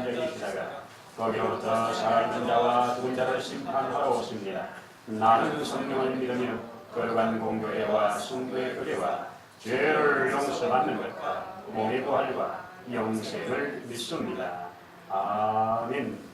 앉아 계시다가 거기로부터 살아있는 자와 죽은 자를 심판하러 오십니다. 나는 성령을 믿으며 거룩한 공교회와 성도의 교회와 죄를 용서받는 것과 몸의 부활과 영생을 믿습니다. 아멘.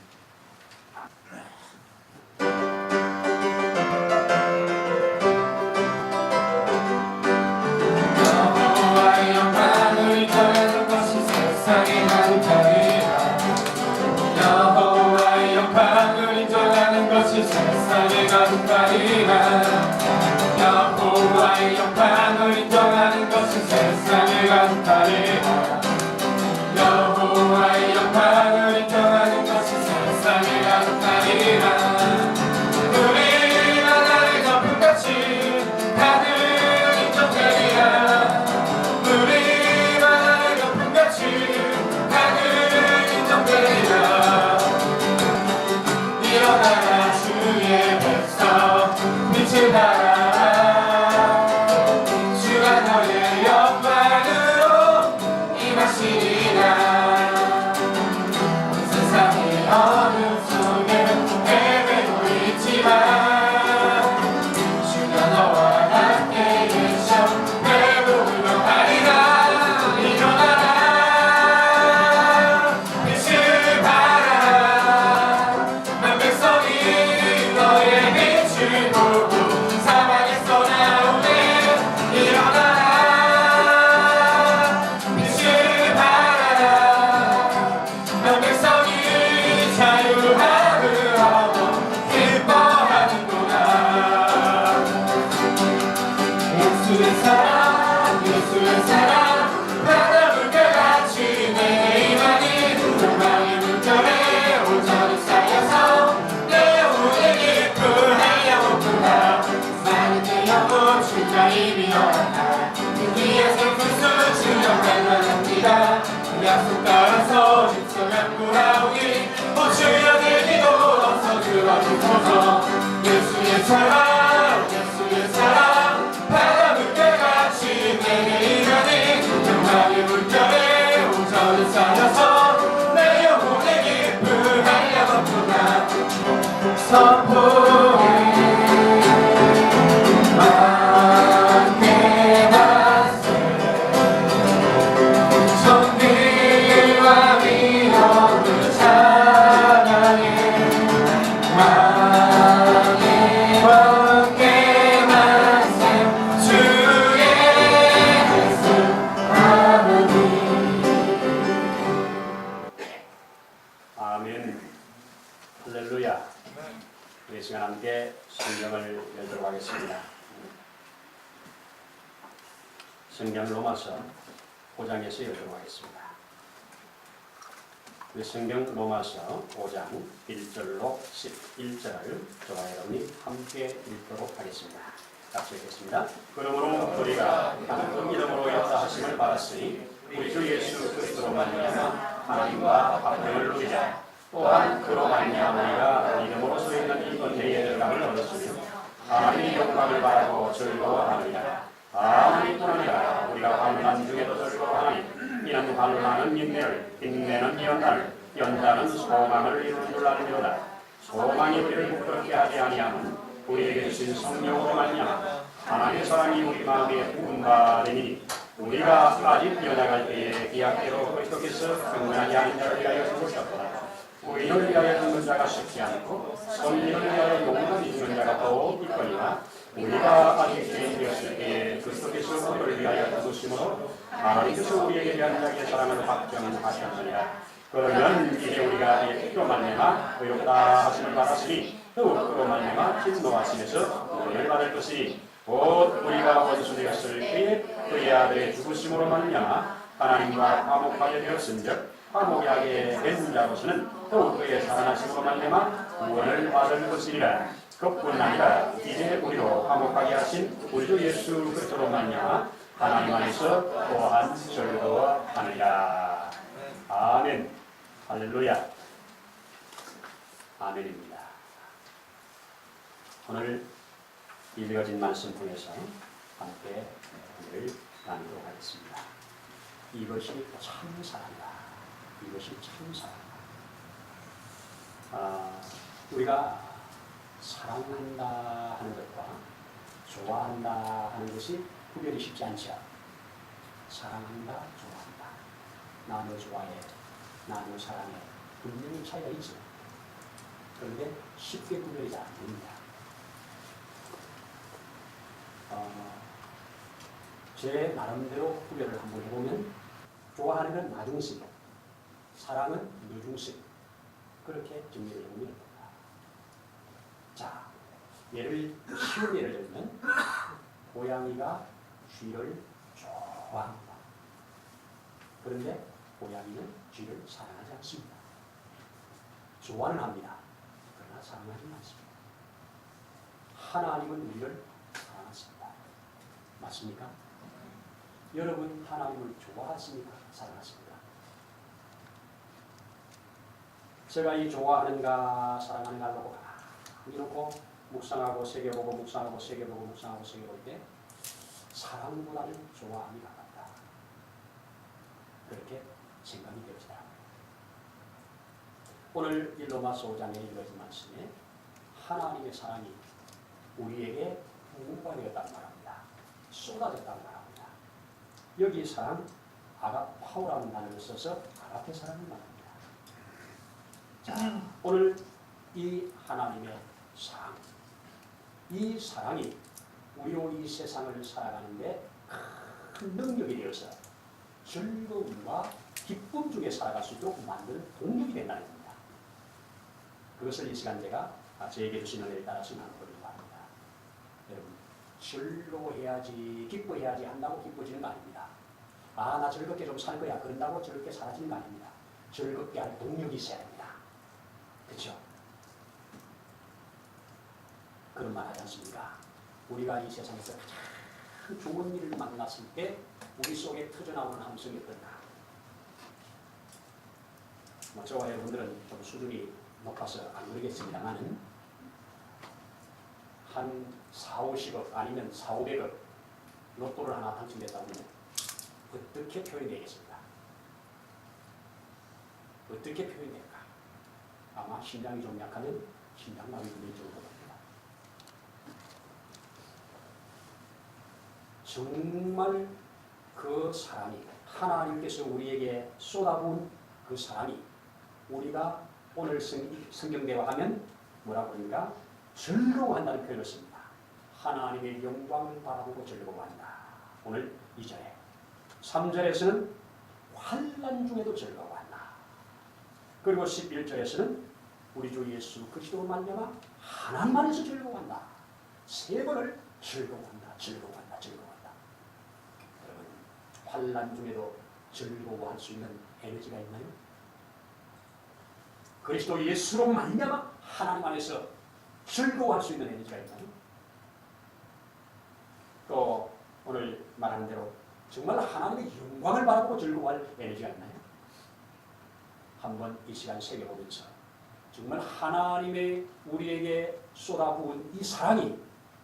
들어주소서 예수의 사랑 예수의 사랑. 바다 물결같이 임하니 영광의 물결에 온전히 쌓여서 내 영혼에 기쁘하여오구나. 선포 우리가 하나님 이름으로 역사하심을 받았으니 우리 주 예수 그리스도로 말미암아 하나님과 화평을 누리자. 또한 그로 말미암아 우리가 이름으로 서 있는 이 은혜의 영광을 얻었으며 하나님의 영광을 바라고 즐거워하느니라. 아무리뿐 아니라 우리가 환난 중에도 즐거워하니 이는 환난은 인내를 인내는 연단을 연단은 소망을 이루는 줄 아느니로다. 소망이 우리를 부끄럽게 하지 아니하면 우리에게 주신 성령으로 말미암아 하나님의 사랑이 우리 마음에 부은 되니 우리가 아직 연약할 때에 기약대로 그리스도께서 평안하지 않은 자를 위하여 죽으셨다. 의인을 위하여 죽는 자가 쉽지 않고 선민을 위하여 용감히 죽는 자가 더욱 있거니와 우리가 아직 죄인되었을 때에 그리스도께서 우리를 위하여 죽으심으로 하나님께서 우리에게 대한 자기의 사랑을 확정하셨느니라. 그러면 이제 우리가 이 피로 말미암아 의롭다 하심을 받았으니 더욱 그로 말미암아 진노하심에서 은혜를 받을 것이 곧 우리가 원수 되었을 때에 그의 아들의 죽으심으로 말미암아 하나님과 화목하게 되었은즉 화목하게 된 자로서는 더욱 그의 살아나심으로 말미암아 구원을 받을 것이니라 그뿐 아니라 이제 우리로 화목하게 하신 우리 주 예수 그리스도로 말미암아 하나님 안에서 또한 즐거워하느니라. 아멘. 할렐루야. 아멘입니다. 오늘 읽어진 말씀 통해서 함께 은혜를 나누도록 하겠습니다. 이것이 참 사랑이다. 이것이 참 사랑이다. 아, 우리가 사랑한다 하는 것과 좋아한다 하는 것이 구별이 쉽지 않죠. 사랑한다, 좋아한다. 나너 좋아해, 나너 사랑해. 분명히 차이가 있죠. 그런데 쉽게 구별이 잘 안 됩니다. 어, 제 나름대로 구별을 한번 해보면 좋아하는 건 나중식, 사랑은 누중식 그렇게 정리를 해보면 됩니다. 자, 예를 쉬운 예를 들면 고양이가 쥐를 좋아합니다. 그런데 고양이는 쥐를 사랑하지 않습니다. 좋아는 합니다. 그러나 사랑하지 않습니다. 하나님은 우리를. 맞습니까? 여러분 하나님을 좋아하십니까? 사랑하십니까? 제가 이 좋아하는가 사랑하는가 보고 놓고 묵상하고 새겨보고 묵상하고 새겨보고 묵상하고 새겨볼 때 사랑보다는 좋아함이 가깝다. 그렇게 생각이 되어지더라고요. 오늘 이 로마서 5장에 읽어진 말씀에 하나님의 사랑이 우리에게 부어가 되었다는 말합니다. 쏟아졌다는 말합니다. 여기 사랑 아가파우라는 단어를 써서 아가페 사랑을 말합니다. 자, 오늘 이 하나님의 사랑, 이 사랑이 우리로 이 세상을 살아가는데 큰 능력이 되어서 즐거움과 기쁨 중에 살아갈 수 있도록 만드는 동력이 된다는 겁니다. 그것을 이 시간 제가 저에게 주신 은혜에 따라서. 여러분, 즐거워해야지, 기뻐해야지 한다고 기뻐지는 거 아닙니다. 아, 나 즐겁게 좀 살 거야. 그런다고 즐겁게 살아지는 거 아닙니다. 즐겁게 할 동력이 있어야 됩니다. 그렇죠? 그런 말 하지 않습니까? 우리가 이 세상에서 가장 좋은 일을 만났을 때 우리 속에 터져나오는 함성이 어떤가? 뭐 저와 여러분들은 좀 수준이 높아서 안 그러겠습니다만은 한 4, 50억 아니면 4, 500억 로또를 하나 당첨됐다면 어떻게 표현되겠습니까? 어떻게 표현될까? 아마 심장이 좀 약하면 심장마비 걸릴 정도 됩니다. 정말 그 사랑이 하나님께서 우리에게 쏟아부은 그 사랑이 우리가 오늘 성, 성경대화 하면 뭐라고 그러니까 즐거워한다는 표현을 씁니다. 하나님의 영광을 바라보고 즐거워한다. 오늘 2절에 3절에서는 환란 중에도 즐거워한다. 그리고 11절에서는 우리 주 예수 그리스도 말미암아 하나님 안에서 즐거워한다. 세 번을 즐거워한다. 즐거워한다. 즐거워한다. 여러분 환란 중에도 즐거워할 수 있는 에너지가 있나요? 그리스도 예수로 말미암아 하나님 안에서 즐거워할 수 있는 에너지가 있나요? 또 오늘 말한 대로 정말 하나님의 영광을 바라보고 즐거워할 에너지가 있나요? 한번 이 시간 새겨보면서 정말 하나님의 우리에게 쏟아부은 이 사랑이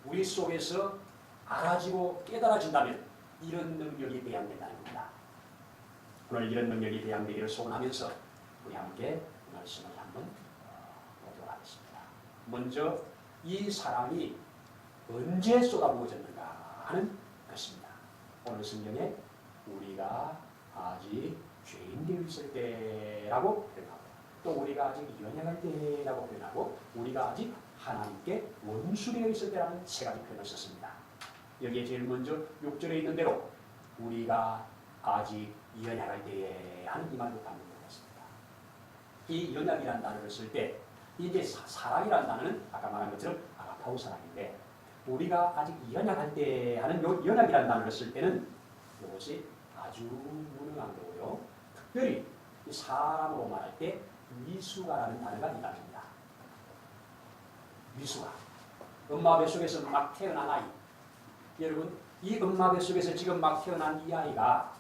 우리 속에서 알아지고 깨달아진다면 이런 능력이 배양된다는 겁니다. 오늘 이런 능력이 배양되기를 소원하면서 우리 함께 말씀을 한번 어, 보도록 하겠습니다. 먼저 이 사랑이 언제 쏟아부어졌는가 하는 것입니다. 오늘 성경에 우리가 아직 죄인 되어 있을 때라고 표현하고 또 우리가 아직 연약할 때라고 표현하고 우리가 아직 하나님께 원수되어 있을 때라는 세 가지 표현을 썼습니다. 여기에 제일 먼저 6절에 있는 대로 우리가 아직 연약할 때에 하는 이 말로 받는 것 같습니다. 이 연약이라는 단어를 쓸 때 이제 사- 사랑이라는 단어는 아까 말한 것처럼 아가파우 사랑인데 우리가 아직 연약할 때 하는 요 연약이라는 단어를 쓸 때는 이것이 아주 무능한 거고요. 특별히 이 사람으로 말할 때 미수가라는 단어가 이 단어입니다. 미수가. 엄마 뱃속에서 막 태어난 아이. 여러분, 이 엄마 뱃속에서 지금 막 태어난 이 아이가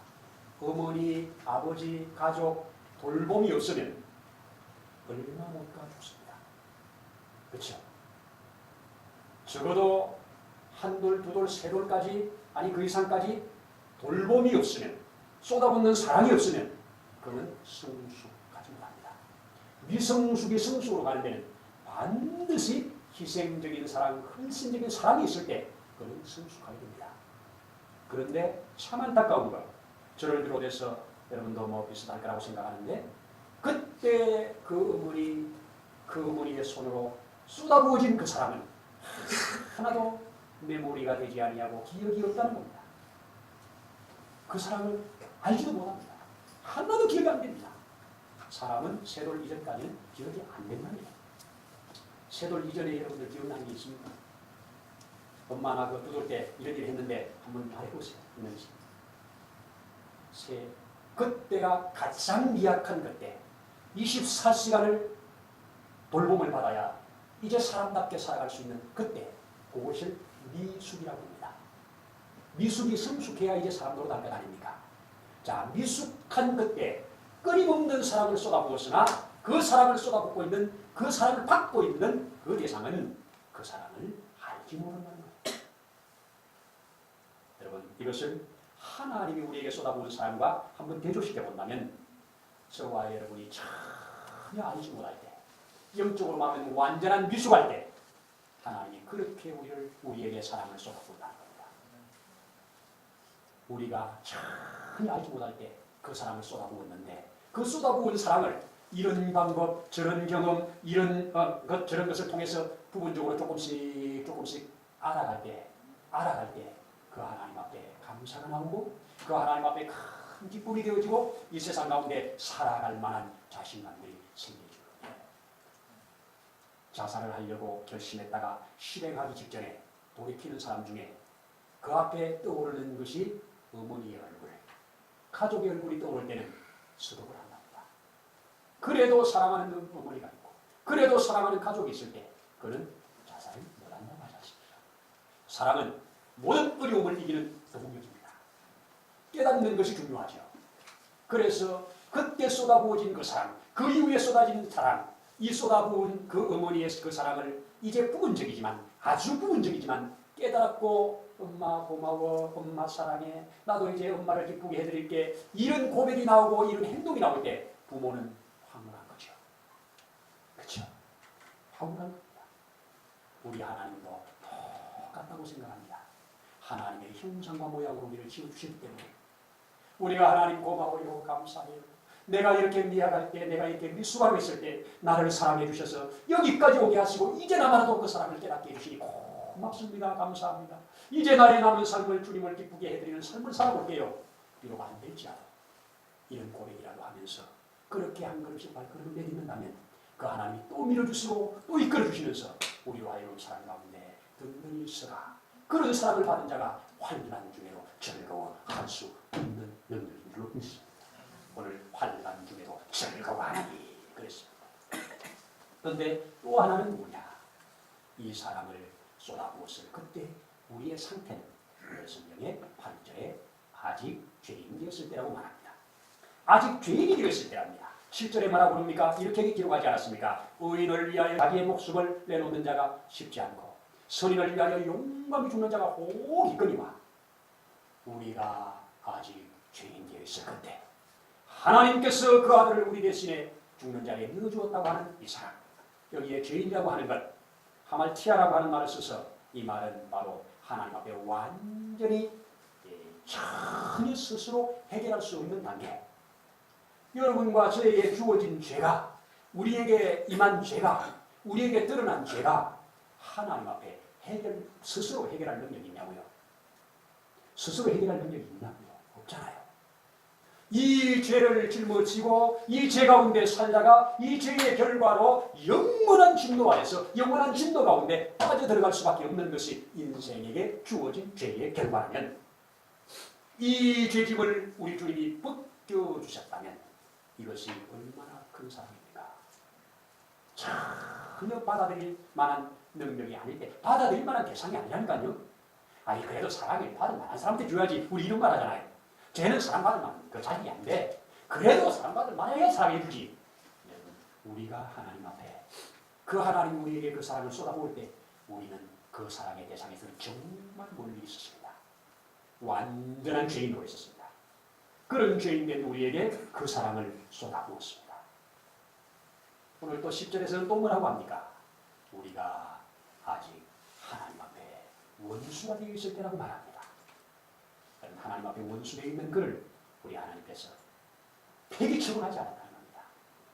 어머니, 아버지, 가족, 돌봄이 없으면 얼마 못가 죽습니다. 그렇죠? 적어도 한 돌, 두 돌, 세 돌까지 아니 그 이상까지 돌봄이 없으면 쏟아붓는 사랑이 없으면 그는 성숙하지 못합니다. 미성숙이 성숙으로 가는 데는 반드시 희생적인 사랑, 헌신적인 사랑이 있을 때 그는 성숙하게 됩니다. 그런데 참 안타까운 건 저를 비롯해서 여러분도 뭐 비슷할 거라고 생각하는데 그때 그 어머니 그 어머니의 손으로 쏟아부어진 그 사랑은 하나도 메모리가 되지 아니하고 기억이 없다는 겁니다. 그 사랑을 알지도 못합니다. 하나도 기억이 안 됩니다. 사람은 세돌 이전까지는 기억이 안 된답니다. 세돌 이전에 여러분들 기억나는 게 있습니까? 엄마 나 그 두돌 때 이런 일 했는데 한번 말해보세요. 있는지. 세, 그때가 가장 미약한 그때 24시간을 돌봄을 받아야 이제 사람답게 살아갈 수 있는 그때 그것을 미숙이라고 합니다. 미숙이 성숙해야 이제 사람으로 달것 아닙니까? 자, 미숙한 그때 끊임없는 사랑을 쏟아부었으나 그 사랑을 쏟아붓고 있는 그 사랑을 받고 있는 그 대상은 그 사랑을 알지 못한다는 거예요. 여러분 이것을 하나님이 우리에게 쏟아부은 사랑과 한번 대조시켜 본다면 저와 여러분이 전혀 알지 못할 때 영적으로 말하면 완전한 미숙할 때 하나님이 그렇게 우리를 우리에게 사랑을 쏟아부은다는 겁니다. 우리가 전혀 알지 못할 때 그 사랑을 쏟아부었는데 그 쏟아부은 사랑을 이런 방법, 저런 경험, 이런 어, 것 저런 것을 통해서 부분적으로 조금씩 조금씩 알아갈 때, 알아갈 때 그 하나님 앞에 감사가 나오고 그 하나님 앞에 큰 기쁨이 되어지고 이 세상 가운데 살아갈 만한 자신감들이 거예요. 자살을 하려고 결심했다가 실행하기 직전에 돌이키는 사람 중에 그 앞에 떠오르는 것이 어머니의 얼굴, 가족의 얼굴이 떠오를 때는 수독을 한답니다. 그래도 사랑하는 어머니가 있고, 그래도 사랑하는 가족이 있을 때, 그는 자살을 못한다고 하지 않습니까? 사랑은 모든 어려움을 이기는 동력입니다. 깨닫는 것이 중요하죠. 그래서 그때 쏟아부어진 그 사랑, 그 이후에 쏟아진 사랑, 이 쏟아부은 그 어머니의 그 사랑을 이제 부분적이지만 아주 부분적이지만 깨달았고 엄마 고마워 엄마 사랑해 나도 이제 엄마를 기쁘게 해드릴게 이런 고백이 나오고 이런 행동이 나올 때 부모는 황홀한 거죠. 그렇죠? 황홀한 겁니다. 우리 하나님도 똑같다고 생각합니다. 하나님의 형상과 모양으로 우리를 지어주셨기 때문에 우리가 하나님 고마워요 감사해요 내가 이렇게 미약할 때 내가 이렇게 미숙하고 있을 때 나를 사랑해 주셔서 여기까지 오게 하시고 이제 나만도 그 사랑을 깨닫게 해주시니 고맙습니다. 감사합니다. 이제 나의 남은 삶을 주님을 기쁘게 해드리는 삶을 살아볼게요. 비록 안 될지라도 이런 고백이라도 하면서 그렇게 한 걸음씩 발걸음을 내딛는다면 그 하나님이 또 밀어주시고 또 이끌어주시면서 우리와 하여금 사랑 가운데 든든히 서가 그런 사랑을 받은 자가 환난 중에도 즐거워할 수 있는 능력인 줄로 믿습니다. 오늘 환난 중에도 즐거워하니 그랬습니다. 그런데 또 하나는 뭐냐? 이 사랑을 쏟아부었을 그때 우리의 상태는 성경의 8절에 아직 죄인이 되었을 때라고 말합니다. 아직 죄인이 되었을 때랍니다. 7절에 뭐라고 그럽니까? 이렇게 기록하지 않았습니까? 의인을 위하여 자기의 목숨을 내놓는 자가 쉽지 않고 선인을 위하여 용감히 죽는 자가 혹 있거니와 우리가 아직 죄인 되어 있을 그때 하나님께서 그 아들을 우리 대신에 죽는 자리에 넣어주었다고 하는 이 사람 여기에 죄인이라고 하는 것 하말티아라고 하는 말을 써서 이 말은 바로 하나님 앞에 완전히 예, 전혀 스스로 해결할 수 없는 단계 여러분과 저에게 주어진 죄가 우리에게 임한 죄가 우리에게 드러난 죄가 하나님 앞에 해결 스스로 해결할 능력이 있냐고요? 스스로 해결할 능력이 있냐고요? 없잖아요. 이 죄를 짊어지고 이 죄 가운데 살다가 이 죄의 결과로 영원한 진노하에서 영원한 진노 가운데 빠져 들어갈 수밖에 없는 것이 인생에게 주어진 죄의 결과라면 이 죄짐을 우리 주님이 벗겨 주셨다면 이것이 얼마나 큰 사랑입니까? 전혀 받아들일 만한 능력이 때 받아들일 만한 대상이 아니라니까요. 아니 그래도 사랑을 받을 만한 사람한테 줘야지 우리 이런 말 하잖아요. 쟤는 사랑받을 만한 그 자격이 안 돼. 그래도 사랑받을 만해야 사랑해주지. 여러분, 우리가 하나님 앞에 그 하나님 우리에게 그 사랑을 쏟아부을 때 우리는 그 사랑의 대상에서는 정말 멀리 있었습니다. 완전한 죄인으로 있었습니다. 그런 죄인된 우리에게 그 사랑을 쏟아부었습니다. 오늘 또 10절에서는 또 뭐라고 합니까? 우리가 아직 하나님 앞에 원수가 되어 있을 때라고 말합니다. 하나님 앞에 원수되어 있는 그를 우리 하나님께서 폐기 처분하지 않았다는 겁니다.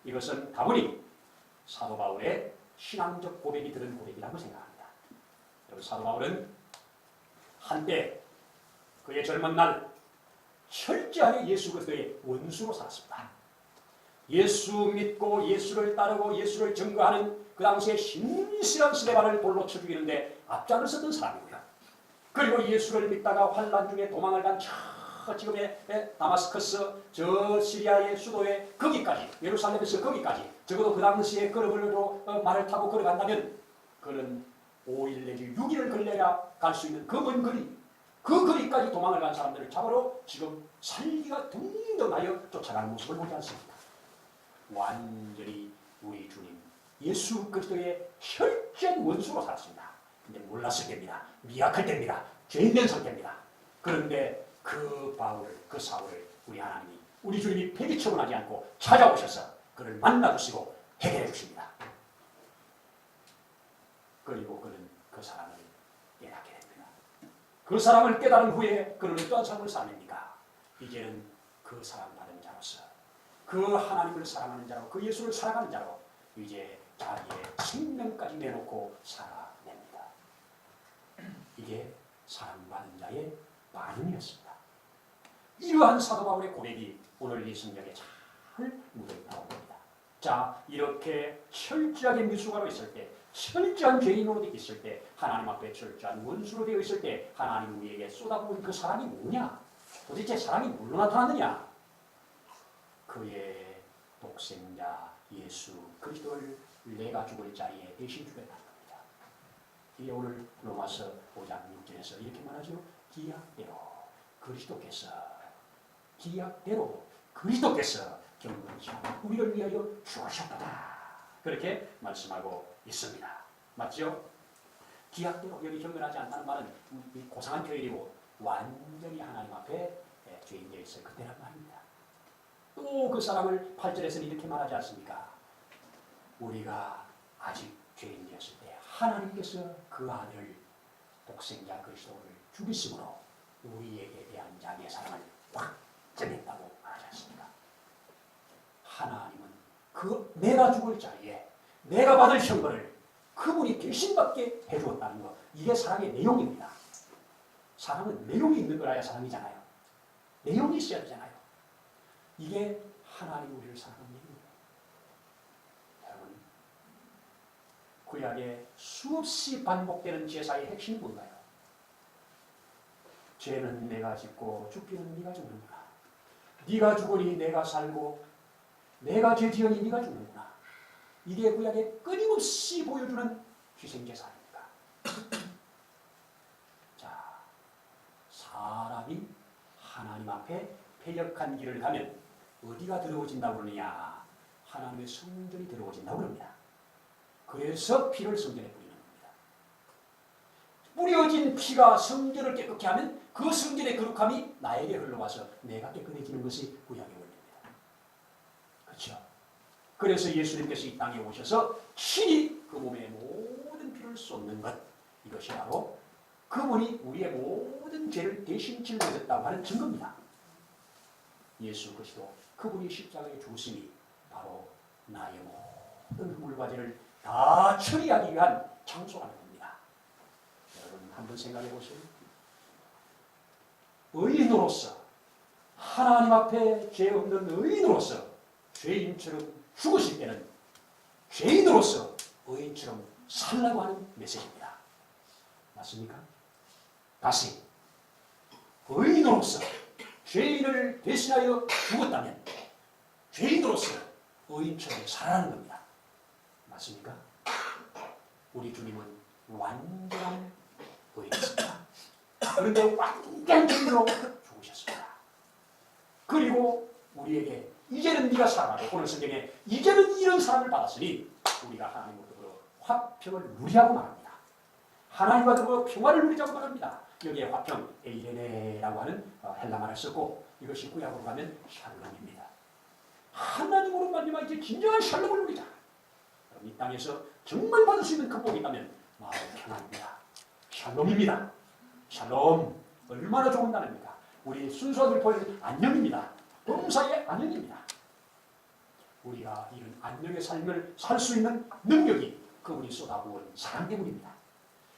이것은 다분히 사도 바울의 신앙적 고백이 들은 고백이라고 생각합니다. 여러분 사도 바울은 한때 그의 젊은 날 철저하게 예수 그리스도의 원수로 살았습니다. 예수 믿고 예수를 따르고 예수를 증거하는 그 당시에 신실한 스데반을 돌로 쳐 죽이는데 앞장을 섰던 사람이고요. 그리고 예수를 믿다가 환란 중에 도망을 간 저 지금의 에, 다마스커스 저 시리아의 수도에 거기까지 예루살렘에서 거기까지 적어도 그 당시에 걸음으로 어, 말을 타고 걸어간다면 그는 5일 내지 6일을 걸려야 갈 수 있는 그 먼 거리 그 거리까지 도망을 간 사람들을 잡으러 지금 살기가 둥둥하여 쫓아가는 모습을 보지 않습니까? 완전히 우리 주님 예수 그리스도의 혈전 원수로 살았습니다. 근데 몰랐을 때입니다. 미약할 때입니다. 죄인된 상태입니다. 그런데 그 바울을 그 사울을 우리 하나님이 우리 주님이 폐기 처분하지 않고 찾아오셔서 그를 만나 주시고 해결해 주십니다. 그리고 그는 그 사랑을 깨닫게 됩니다. 그 사랑을 깨달은 후에 그는 어떠한 삶을 사냅니까? 이제는 그 사랑받은 자로서 그 하나님을 사랑하는 자로 그 예수를 사랑하는 자로 이제 자기의 생명까지 내놓고 살아냅니다. 이게 사랑받은 자의 반응이었습니다. 이러한 사도 바울의 고백이 오늘 이 성경에 잘 묻어있다고 봅니다. 자, 이렇게 철저하게 미숙아로 있을 때, 철저한 죄인으로 있을 때, 하나님 앞에 철저한 원수로 되어 있을 때, 하나님 우리에게 쏟아부은 그 사랑이 뭐냐? 도대체 사랑이 뭘로 나타나느냐? 그의 독생자 예수 그리스도를 내가 죽을 자리에 대신 겁니다. 이게 오늘 로마서 5장 6절에서 이렇게 말하죠. 기약대로 그리스도께서 기약대로 그리스도께서 경건치 우리를 위하여 죽으셨다. 그렇게 말씀하고 있습니다. 맞죠? 기약대로 여기 경건하지 않다는 말은 이 고상한 표현이고 완전히 하나님 앞에 예, 죄인 되어 있을 그때란 말입니다. 또 그 사람을 8절에서는 이렇게 말하지 않습니까? 우리가 아직 죄인 되었을 때 하나님께서 그 아들 독생자 그리스도를 죽이심으로 우리에게 대한 자기의 사랑을 확정했다고 말하지 않습니까? 하나님은 그 내가 죽을 자리에 내가 받을 형벌을 그분이 대신 받게 해주었다는 것 이게 사랑의 내용입니다. 사랑은 내용이 있는 거라야 사랑이잖아요. 내용이 있어야 되잖아요. 이게 하나님 우리를 사랑하는 내용이에요. 여러분, 구약에 수없이 반복되는 제사의 핵심이 뭔가요? 죄는 내가 짓고 죽기는 네가 죽는구나. 네가 죽으니 내가 살고 내가 죄 지으니 네가 죽는구나. 이게 구약에 끊임없이 보여주는 희생제사 아닙니까? 자, 사람이 하나님 앞에 패역한 길을 가면 어디가 들어오진다고 그러느냐? 하나님의 성전이 들어오진다고 그럽니다. 그래서 피를 성전에 뿌리는 겁니다. 뿌려진 피가 성전을 깨끗게 하면 그 성전의 거룩함이 나에게 흘러와서 내가 깨끗해지는 것이 구약의 원리입니다. 그렇죠? 그래서 예수님께서 이 땅에 오셔서 친히 그 몸에 모든 피를 쏟는 것 이것이 바로 그분이 우리의 모든 죄를 대신 짊어졌다고 하는 증거입니다. 예수 그리스도 그분이 십자가에 죽으심이 바로 나의 모든 흙물과 죄를 다 처리하기 위한 장소라는 겁니다. 여러분 한번 생각해 보세요. 의인으로서 하나님 앞에 죄 없는 의인으로서 죄인처럼 죽으실 때는 죄인으로서 의인처럼 살라고 하는 메시지입니다. 맞습니까? 다시 의인으로서 죄인을 대신하여 죽었다면 죄인으로서 의인처럼 살아가는 겁니다. 맞습니까? 우리 주님은 완전한 의였습니다. 그런데 완전 주님으로 죽으셨습니다. 그리고 우리에게 이제는 네가 살아라. 오늘 성경에 이제는 이런 사람을 받았으니 우리가 하나님으로 더불어 화평을 누리하고 말합니다. 하나님과 더불어 평화를 누리자고 말합니다. 여기에 화평, 에이레네라고 하는 어, 헬라 말을 썼고 이것이 구약으로 가면 샬롬입니다. 하나님으로 말미암아 이제 진정한 샬롬을 누리자. 이 땅에서 정말 받을 수 있는 극복이 있다면 마음 평안입니다. 샬롬입니다. 샬롬 얼마나 좋은 단어입니까? 우리 순수한 보여준 안녕입니다. 범사의 안녕입니다. 우리가 이런 안녕의 삶을 살 수 있는 능력이 그분이 쏟아부은 사랑 때문입니다.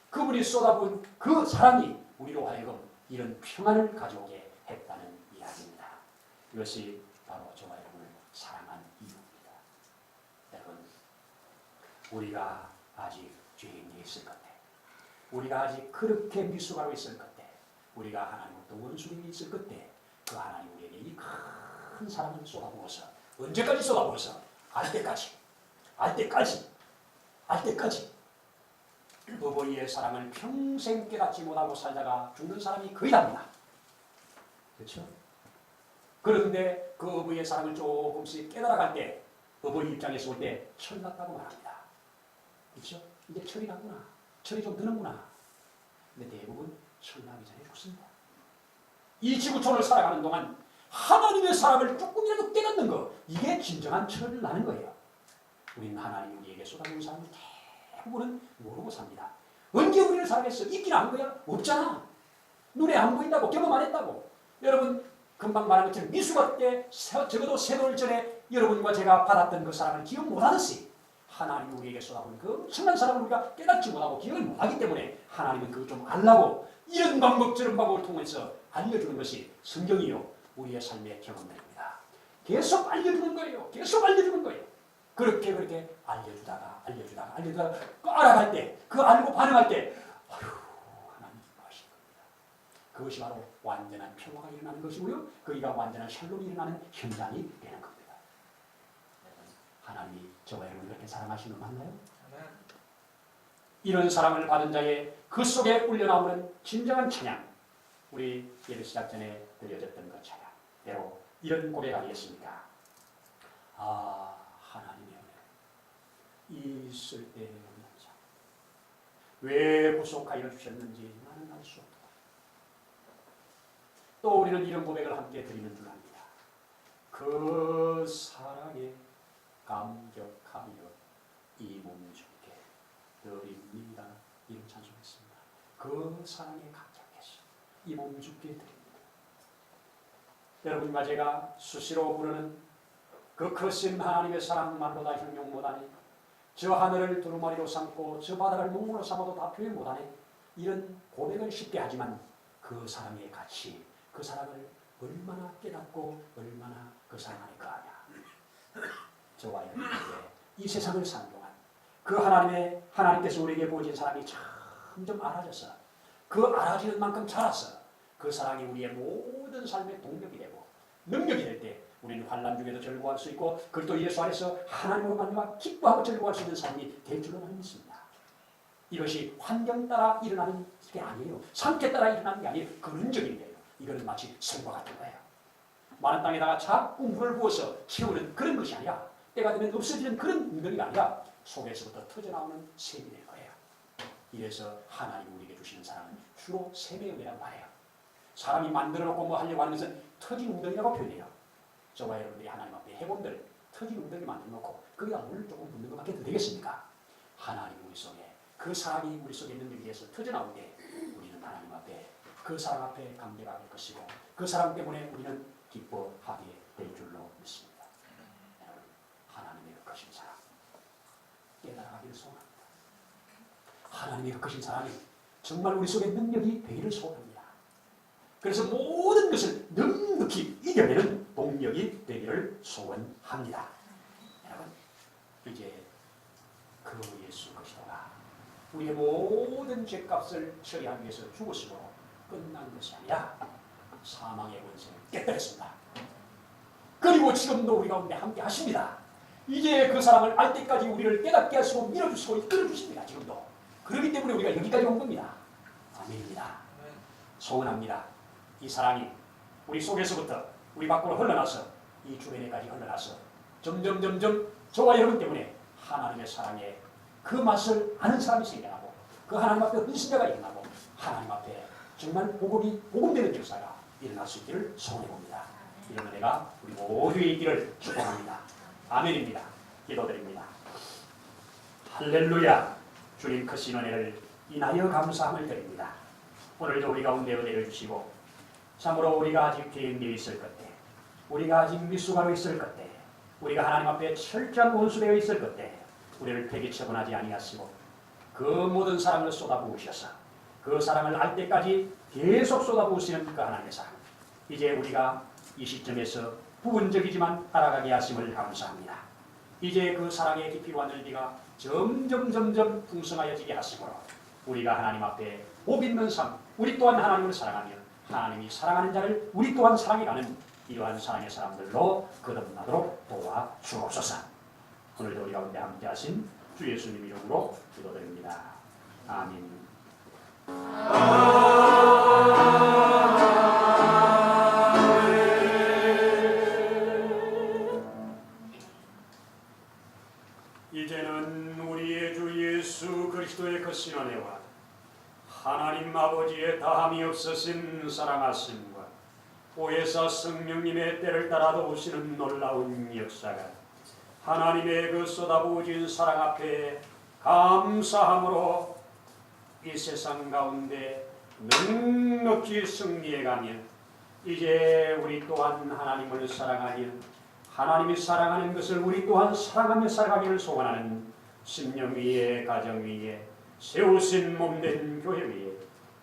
그분이 쏟아부은 그 사랑이 우리로 하여금 이런 평안을 가져오게 했다는 이야기입니다. 이것이 바로 저와 여러분을 사랑한 이유입니다. 여러분, 우리가 아직 죄인이 있을 것 때, 우리가 아직 그렇게 미숙하고 있을 것 때, 우리가 하나님으로부터 원수님이 있을 것 때, 그 하나님 우리에게 이 큰 사랑을 쏟아부어서 언제까지 쏟아부어서? 알 때까지, 알 때까지, 알 때까지. 어버이의 사랑을 평생 깨닫지 못하고 살다가 죽는 사람이 거의 답니다. 그렇죠? 그런데 그 어버이의 사랑을 조금씩 깨달아갈 때 어버이 입장에서 볼때철 났다고 말합니다. 그렇죠? 이제 철이 났구나. 철이 좀 드는구나. 근데 대부분 철 나기 전에 죽습니다. 이 지구촌을 살아가는 동안 하나님의 사랑을 조금이라도 깨닫는 거 이게 진정한 철을 나는 거예요. 우리는 하나님 우리에게 쏟아부은 사랑을 대부분은 모르고 삽니다. 언제 우리를 사랑했어? 있긴 한 거야? 없잖아. 눈에 안 보인다고 경험 안 했다고. 여러분 금방 말한 것처럼 미수가 때 세- 적어도 세돌 전에 여러분과 제가 받았던 그 사랑을 기억 못하듯이 하나님 우리에게 쏟아부은 그 엄청난 사랑을 우리가 깨닫지 못하고 기억을 못하기 때문에 하나님은 그거 좀 알라고 이런 방법 저런 방법을 통해서 알려주는 것이 성경이요 우리의 삶의 경험들입니다. 계속 알려주는 거예요. 계속 알려주는 거예요. 그렇게 그렇게 알려주다가 알려주다가 알려주다가 그 알아갈 때, 그 알고 반응할 때, 아휴 하나님 기뻐하실 겁니다. 그것이 바로 완전한 평화가 일어나는 것이고요. 거기가 완전한 샬롬이 일어나는 현장이 되는 겁니다. 하나님이 저와 여러분 그렇게 사랑하시는 거 맞나요? 이런 사랑을 받은 자의 그 속에 울려나오는 진정한 찬양, 우리 예배 시작 전에 들려졌던 그 찬양, 바로 이런 고백 아니겠습니까? 아 하나님의 은혜, 이 쓸데없는 자, 왜 구속하여 주셨는지 나는 알 수 없다. 또 우리는 이런 고백을 함께 드리는 줄 압니다. 그 사랑에 감격하며 이 몸 죽게 드립니다. 이런 찬송했습니다. 그 사랑에 감격해서 이 몸 죽게 드립니다. 여러분과 제가 수시로 부르는 그 크신 하나님의 사랑만으로 다 형용 못하네. 저 하늘을 두루마리로 삼고 저 바다를 몽으로 삼아도 다 표현 못하네. 이런 고백을 쉽게 하지만 그 사랑의 가치, 그 사랑을 얼마나 깨닫고 얼마나 그 사랑 안에 거하냐. 저와 여러분에게 이 세상을 사는 동안 그 하나님의 하나님께서 우리에게 보여진 사랑이 점점 알아져서 그 알아지는 만큼 자라서 그 사랑이 우리의 모든 삶의 동력이 되고 능력이 될 때 우리는 환란 중에도 절구할 수 있고 그걸 또 예수 안에서 하나님으로 만나 기뻐하고 절구할 수 있는 삶이 될 줄로 나는 믿습니다. 이것이 환경 따라 일어나는 게 아니에요. 상태 따라 일어나는 게 아니에요. 근원적인 거예요. 이거는 마치 선과 같은 거예요. 마른 땅에다가 자꾸 물을 부어서 채우는 그런 것이 아니라 때가 되면 없어지는 그런 웅덩이가 아니라 속에서부터 터져나오는 샘이 될 거예요. 이래서 하나님 우리에게 주시는 사랑은 주로 샘의 은혜라고 말해요. 사람이 만들어 놓고 뭐 하려고 것은 터진 웅덩이라고 표현해요. 저와 여러분들이 하나님 앞에 해본들 터진 웅덩이 만들어 놓고 거기다 물 조금 붓는 것밖에 더 되겠습니까? 하나님 우리 속에 그 사랑이 우리 속에 있는 일에 대해서 터져나올 때 우리는 하나님 앞에 그 사랑 앞에 감격할 것이고 그 사랑 때문에 우리는 기뻐하게 될 줄로 믿습니다. 하나님의 그 크신 사랑 소원합니다. 하나님의 그 크신 사랑이 정말 우리 속에 능력이 되기를 소원합니다. 그래서 모든 것을 넉넉히 이겨내는 동력이 되기를 소원합니다. 여러분, 이제 그 예수 그리스도가 우리의 모든 죄값을 처리하기 위해서 죽으심으로 끝난 것이 아니라 사망의 권세를 깨뜨렸습니다. 그리고 지금도 우리 가운데 함께 하십니다. 이제 그 사랑을 알 때까지 우리를 깨닫게 하시고 밀어주시고 이끌어주십니다. 지금도. 그렇기 때문에 우리가 여기까지 온 겁니다. 아멘입니다. 소원합니다. 이 사랑이 우리 속에서부터 우리 밖으로 흘러나서 이 주변에까지 흘러나서 점점 점점 저와 여러분 때문에 하나님의 사랑에 그 맛을 아는 사람이 생겨나고 그 하나님 앞에 헌신자가 일어나고 하나님 앞에 정말 복음이 복음되는 역사가 일어날 수 있기를 소원해 봅니다. 이런 은혜가 우리 모두에 있기를 축복합니다. 아멘입니다. 기도드립니다. 할렐루야 주님 크신 은혜를 인하여 감사함을 드립니다. 오늘도 우리 가운데 은혜를 주시고 참으로 우리가 아직 개인되어 있을 것때 우리가 아직 미숙하고 있을 것때 우리가 하나님 앞에 철저한 원수되어 있을 것때 우리를 폐기 처분하지 아니하시고 그 모든 사랑을 쏟아부으셔서 그 사랑을 알 때까지 계속 쏟아부으시는 그 하나님의 사랑 이제 우리가 이 시점에서 부분적이지만 따라가게 하심을 감사합니다. 이제 그 사랑의 깊이와 넓이가 점점 점점 풍성하여지게 하심으로 우리가 하나님 앞에 복 있는 삶, 우리 또한 하나님을 사랑하며 하나님이 사랑하는 자를 우리 또한 사랑해가는 이러한 사랑의 사람들로 거듭나도록 도와 주옵소서. 오늘도 우리 가운데 함께 하신 주 예수님 이름으로 기도드립니다. 아멘. 다함이 없으신 사랑하심과 오해사 성령님의 때를 따라 도우시는 놀라운 역사가 하나님의 그 쏟아부어진 사랑 앞에 감사함으로 이 세상 가운데 넉넉히 승리해가며 이제 우리 또한 하나님을 사랑하며 하나님이 사랑하는 것을 우리 또한 사랑하며 살아가기를 소원하는 신령 위에 가정 위에 세우신 몸된 교회 위에